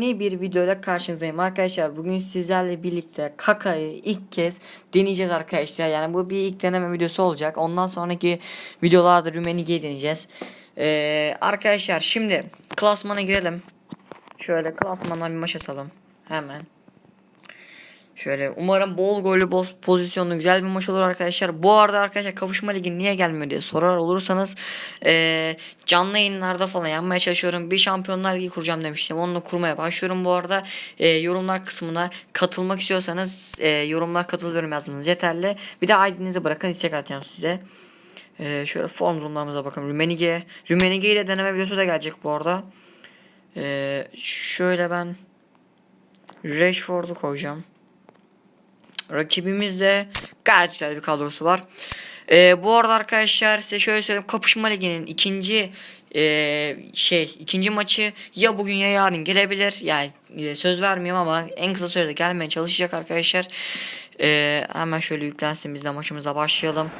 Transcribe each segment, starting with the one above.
Yeni bir videoyla karşınızdayım arkadaşlar. Bugün sizlerle birlikte Kaka'yı ilk kez deneyeceğiz arkadaşlar. Yani bu bir ilk deneme videosu olacak. Ondan sonraki videolarda Rümenige'yi deneyeceğiz. Ee, arkadaşlar şimdi klasmana girelim. Şöyle klasmandan bir maç atalım. Hemen. Şöyle umarım bol gollü bol pozisyonlu güzel bir maç olur arkadaşlar. Bu arada arkadaşlar kavuşma ligi niye gelmiyor diye sorar olursanız eee, canlı yayınlarda falan yapmaya çalışıyorum. Bir şampiyonlar ligi kuracağım demiştim. Onu da kurmaya başlıyorum bu arada. Eee, yorumlar kısmına katılmak istiyorsanız eee, yorumlar katılıyorum yazmanız yeterli. Bir de ID'nizi bırakın istek atacağım size. Eee, şöyle form durumlarımıza bakalım. Rümenige. Rümenige ile deneme videosu da gelecek bu arada. Eee, şöyle ben Rashford'u koyacağım. Rakibimizde gayet güzel bir kadrosu var. Ee, bu arada arkadaşlar size şöyle söyleyeyim. Kapışma Ligi'nin ikinci e, şey ikinci maçı ya bugün ya yarın gelebilir. Yani e, söz vermiyorum ama en kısa sürede gelmeye çalışacak arkadaşlar. Ee, hemen şöyle yüklensin biz de maçımıza başlayalım.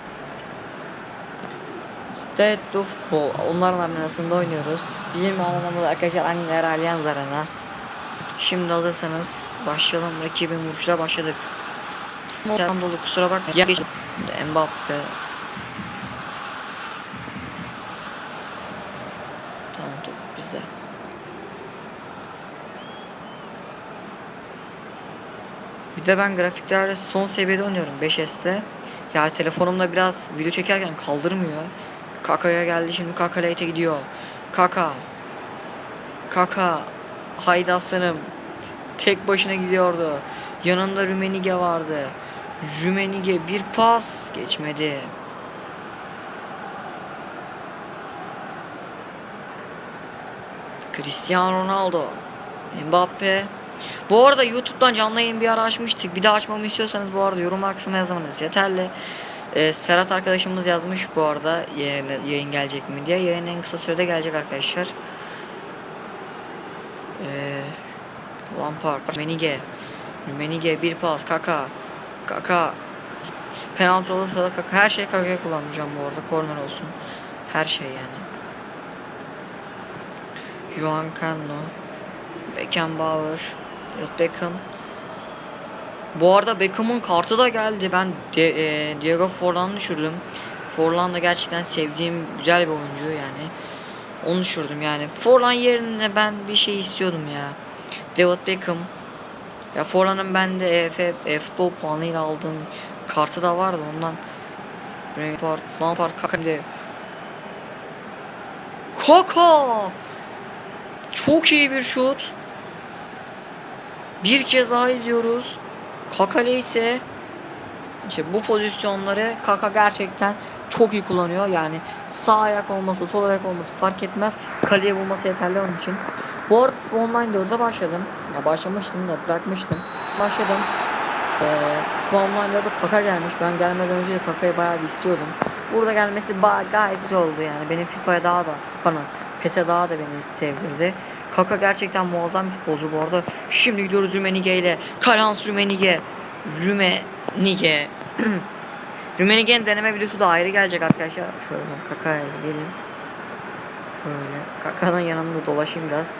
State of Futbol. Onların arasında oynuyoruz. Bizim alanımız arkadaşlar Angler Allianz Arena. Şimdi hazırsanız başlayalım. Rakibin vuruşuna başladık. Modan dolu kusura bakma. Ya geç- Mbappe. Tamam top bizde. Bir de ben grafiklerde son seviyede oynuyorum 5S'te. Ya telefonumda biraz video çekerken kaldırmıyor. Kaka'ya geldi şimdi Kaka late'e gidiyor. Kaka. Kaka. Haydi aslanım. Tek başına gidiyordu. Yanında Rümenige vardı. Rümenige bir pas geçmedi. Cristiano Ronaldo. Mbappe. Bu arada YouTube'dan canlı yayın bir ara açmıştık. Bir daha açmamı istiyorsanız bu arada yorum kısmına yazmanız yeterli. Ee, Serhat arkadaşımız yazmış bu arada yayın, yayın gelecek mi diye. Yayın en kısa sürede gelecek arkadaşlar. Ee, Lampard, Menige. Menige bir pas, Kaka. Kaka. Penaltı olursa da Kaka. Her şey Kaka'ya kullanacağım bu arada. Korner olsun. Her şey yani. Juan Cano. Beckenbauer. Evet, Beckham. Bu arada Beckham'ın kartı da geldi. Ben de, e, Diego Forlan'ı düşürdüm. Forlan da gerçekten sevdiğim güzel bir oyuncu yani. Onu düşürdüm yani. Forlan yerine ben bir şey istiyordum ya. David Beckham. Ya Forlan'ın bende EF, e, futbol puanıyla aldığım kartı da vardı ondan. Lampard, Lampard Kaka bir de. Kaka! Çok iyi bir şut. Bir kez daha izliyoruz. Kakale ise işte bu pozisyonları Kaka gerçekten çok iyi kullanıyor. Yani sağ ayak olması, sol ayak olması fark etmez. Kaleye vurması yeterli onun için. Bu arada FIFA Online 4'e başladım. Ya başlamıştım da bırakmıştım. Başladım. Ee, FIFA Online 4'e Kaka gelmiş. Ben gelmeden önce de Kaka'yı bayağı bir istiyordum. Burada gelmesi ba- gayet güzel oldu yani. Benim FIFA'ya daha da, pardon PES'e daha da beni sevdirdi. Kaka gerçekten muazzam bir futbolcu bu arada. Şimdi gidiyoruz Rümenige ile. Karans Rümenige. Rümenige. Rümenige'nin deneme videosu da ayrı gelecek arkadaşlar. Şöyle ben Kaka ile geleyim. Şöyle Kaka'nın yanında dolaşayım biraz.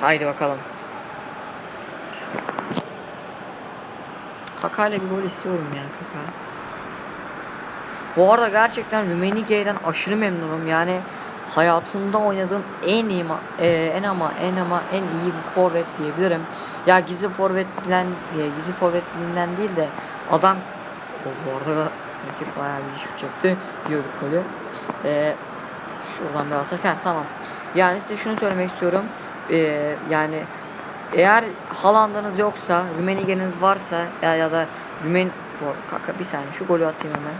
Haydi bakalım. Kaka ile bir gol istiyorum ya Kaka. Bu arada gerçekten Rümenige'den aşırı memnunum. Yani hayatımda oynadığım en iyi e, en ama en ama en iyi bir forvet diyebilirim. Ya gizli forvetten e, gizli forvetliğinden değil de adam o bu arada rakip bayağı bir şut çekti. Yiyorduk golü. E, şuradan bir alsak. Ha, tamam. Yani size şunu söylemek istiyorum. E, yani eğer Haaland'ınız yoksa, Rümenige'niz varsa ya, ya da Rümen... Bu, kaka bir saniye şu golü atayım hemen.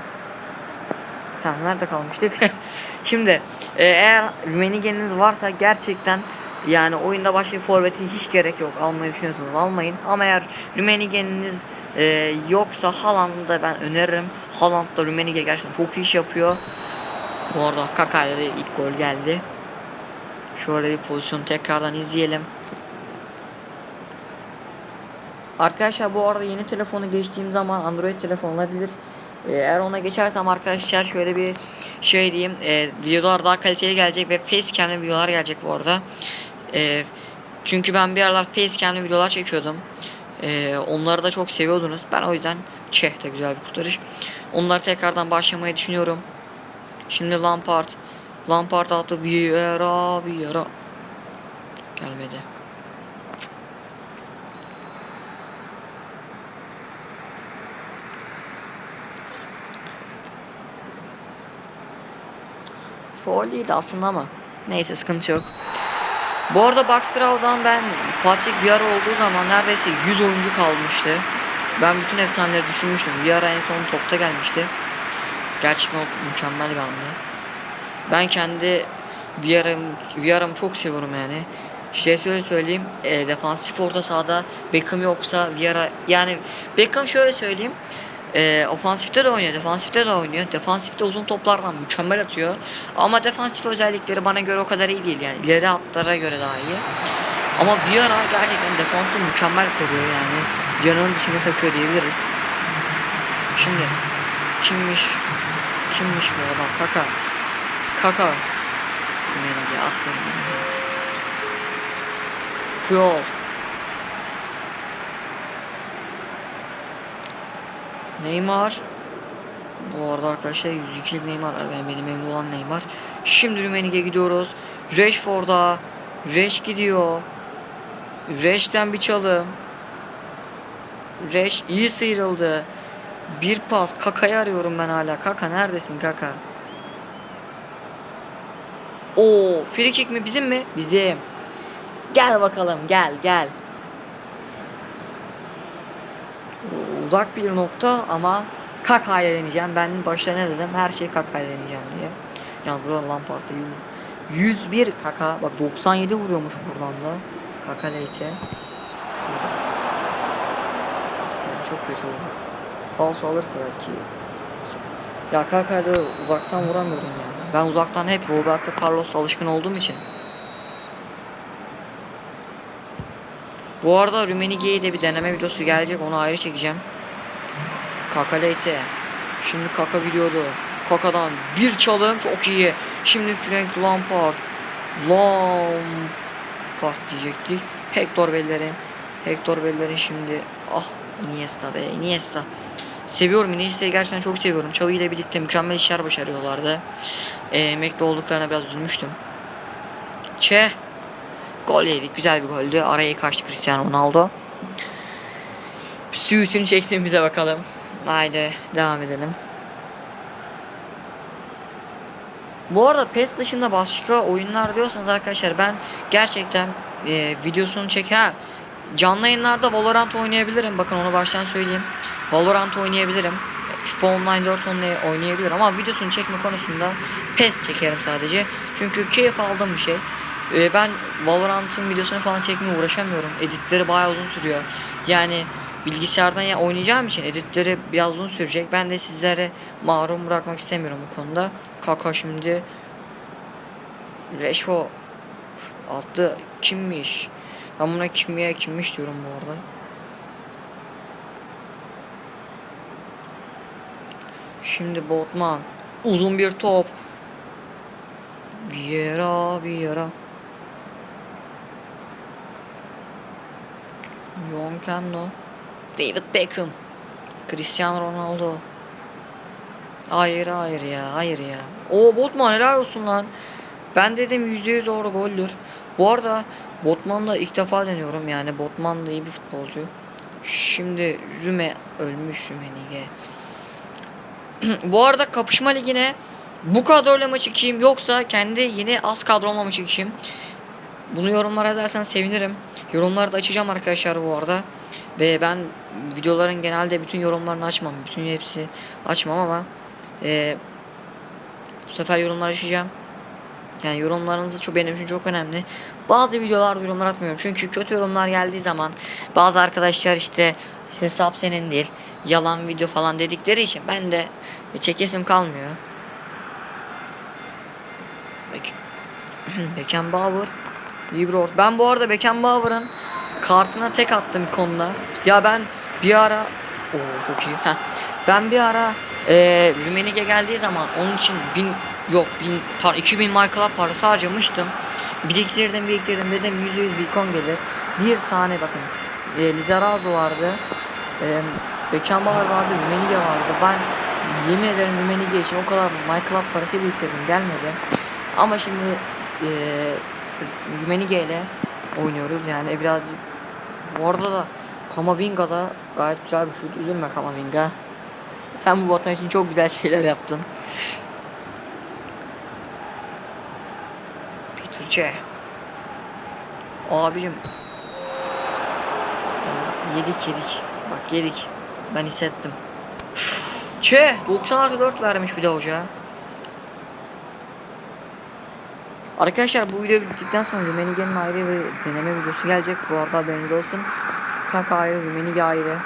Tamam nerede kalmıştık? Şimdi e, eğer Rümenige'niz varsa gerçekten yani oyunda başka bir forveti hiç gerek yok. Almayı düşünüyorsanız almayın. Ama eğer Rümenige'niz e, yoksa Haaland'ı da ben öneririm. Haaland da Rümenige gerçekten çok iyi iş yapıyor. Bu arada Kaka'yla da ilk gol geldi. Şöyle bir pozisyonu tekrardan izleyelim. Arkadaşlar bu arada yeni telefonu geçtiğim zaman Android telefon olabilir. E, eğer ona geçersem arkadaşlar şöyle bir şey diyeyim. E, videolar daha kaliteli gelecek ve facecam'li videolar gelecek bu arada. E, çünkü ben bir aralar facecam'li videolar çekiyordum. E, onları da çok seviyordunuz. Ben o yüzden Çeh de güzel bir kurtarış. Onları tekrardan başlamayı düşünüyorum. Şimdi Lampard. Lampard attı. Vieira, Vieira. Gelmedi. Foul değildi aslında ama. Neyse sıkıntı yok. Bu arada Boxtrow'dan ben Patrick Vieira olduğu zaman neredeyse 100 oyuncu kalmıştı. Ben bütün efsaneleri düşünmüştüm. Vieira en son topta gelmişti. Gerçekten mükemmel bir andı. Ben kendi Vieira'mı Vieira'mı çok seviyorum yani. Şey şöyle söyleyeyim. E, defansif orta sahada Beckham yoksa Vieira yani Beckham şöyle söyleyeyim. E, ofansifte de oynuyor, defansifte de oynuyor. Defansifte uzun toplardan mükemmel atıyor. Ama defansif özellikleri bana göre o kadar iyi değil yani. ileri hatlara göre daha iyi. Ama Vieira gerçekten defansı mükemmel koruyor yani. Canının dışına takıyor diyebiliriz. Şimdi kimmiş? Kimmiş bu adam? Kaka. Kaka. Yine aferin. Puyol. Neymar. Bu arada arkadaşlar 102'lik Neymar. Ben benim elimde olan Neymar. Şimdi Rümenige gidiyoruz. Rashford'a. Rash gidiyor. Rash'ten bir çalım. Rash iyi sıyrıldı. Bir pas. Kaka'yı arıyorum ben hala. Kaka neredesin Kaka? Oo, free kick mi bizim mi? Bizim. Gel bakalım gel gel. Uzak bir nokta ama Kaka'ya deneyeceğim. Ben başta ne dedim? Her şeyi Kaka'ya deneyeceğim diye. Yani burada Lampard'da 101 Kaka. Bak 97 vuruyormuş buradan da. Kaka. Yani çok kötü oldu. Falso alırsa belki. Ya Kaka'yla uzaktan vuramıyorum ya. Ben uzaktan hep Roberto Carlos alışkın olduğum için. Bu arada Rumenige'yi de bir deneme videosu gelecek onu ayrı çekeceğim. Kaka Leite. Şimdi Kaka gidiyordu. Kaka'dan bir çalım çok iyi. Şimdi Frank Lampard. Lampard diyecektik. Hector Bellerin. Hector Bellerin şimdi ah Iniesta be Iniesta. Seviyorum Iniesta'yı gerçekten çok seviyorum. Xavi ile birlikte mükemmel işler başarıyorlardı. E, emekli olduklarına biraz üzülmüştüm. Çe. Gol yedik. Güzel bir goldü. Araya kaçtı Cristiano Ronaldo. Süsünü çeksin bize bakalım. Haydi devam edelim. Bu arada PES dışında başka oyunlar diyorsanız arkadaşlar ben gerçekten e, videosunu çek ha canlı yayınlarda Valorant oynayabilirim. Bakın onu baştan söyleyeyim. Valorant oynayabilirim. FIFA Online 4 onunla oynayabilirim ama videosunu çekme konusunda PES çekerim sadece. Çünkü keyif aldığım bir şey. E, ben Valorant'ın videosunu falan çekmeye uğraşamıyorum. Editleri bayağı uzun sürüyor. Yani bilgisayardan ya oynayacağım için editleri biraz uzun sürecek. Ben de sizlere mahrum bırakmak istemiyorum bu konuda. Kaka şimdi Reşo attı kimmiş? Ben buna kimya kimmiş diyorum bu arada. Şimdi Botman uzun bir top. Vieira, Vieira. John Canno. David Beckham. Cristiano Ronaldo. Hayır hayır ya hayır ya. O Botman helal olsun lan. Ben dedim %100 doğru goldür. Bu arada Botman'la ilk defa deniyorum yani Botman da iyi bir futbolcu. Şimdi Rüme ölmüş Rümenige. Bu arada kapışma ligine bu kadroyla mı çıkayım yoksa kendi yeni az kadromla mı çıkayım? Bunu yorumlara yazarsan sevinirim. Yorumları da açacağım arkadaşlar bu arada. Ve ben videoların genelde bütün yorumlarını açmam. Bütün hepsi açmam ama e, bu sefer yorumlar açacağım. Yani yorumlarınız çok benim için çok önemli. Bazı videolarda yorumlar atmıyorum. Çünkü kötü yorumlar geldiği zaman bazı arkadaşlar işte hesap senin değil. Yalan video falan dedikleri için ben de çekesim kalmıyor. Bek Beckenbauer Librort. Ben bu arada Beckenbauer'ın kartına tek attım konuda. Ya ben bir ara o çok iyi. Heh. Ben bir ara Ee, Rummenigge geldiği zaman onun için bin yok bin par 2000 Michael parası harcamıştım. Biriktirdim biriktirdim dedim yüzde yüz Beacon gelir. Bir tane bakın e, Lizarazo vardı. E, Beckenbauer vardı, Rummenigge vardı. Ben yemin ederim Rummenigge için o kadar Michael parası biriktirdim gelmedi. Ama şimdi e, Rummenigge ile oynuyoruz yani birazcık bu arada da Kamavinga da gayet güzel bir şut. Üzülme Kamavinga. Sen bu vatan için çok güzel şeyler yaptın. Peter C. Abicim. Yedik yedik. Bak yedik. Ben hissettim. Çe 96 4 vermiş bir de hoca. Arkadaşlar bu video bittikten sonra Rummenigge'nin ayrı bir deneme videosu gelecek. Bu arada haberiniz olsun. Kaka ayrı, Rummenigge ayrı.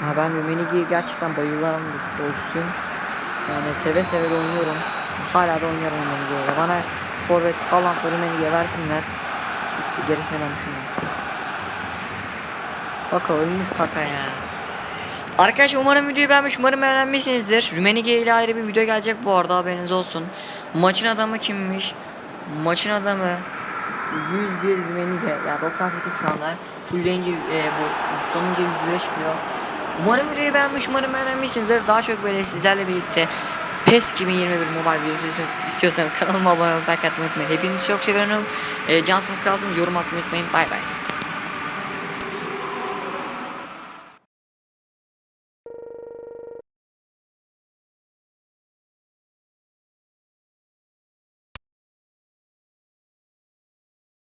Ha ben Rummenigge'ye gerçekten bayılan bir futbolcusuyum. Yani seve seve de oynuyorum. Hala da oynarım Rummenigge'ye. Bana forvet Haaland'la Rummenigge versinler. Bitti gerisini ben düşünmüyorum. Kaka ölmüş kaka ya. Arkadaşlar umarım videoyu beğenmiş, umarım beğenmişsinizdir. Rummenigge ile ayrı bir video gelecek bu arada haberiniz olsun. Maçın adamı kimmiş? Maçın adamı 101 Rummenigge ya 98 şu anda. Fulleyince e, bu sonunca 101'e çıkıyor. Umarım videoyu beğenmiş, umarım beğenmişsinizdir. Daha çok böyle sizlerle birlikte PES 2021 mobile videosu istiyorsanız kanalıma abone olmayı, unutmayın. Hepinizi çok seviyorum. E, cansınız kalsınız, yorum atmayı unutmayın. Bay bay.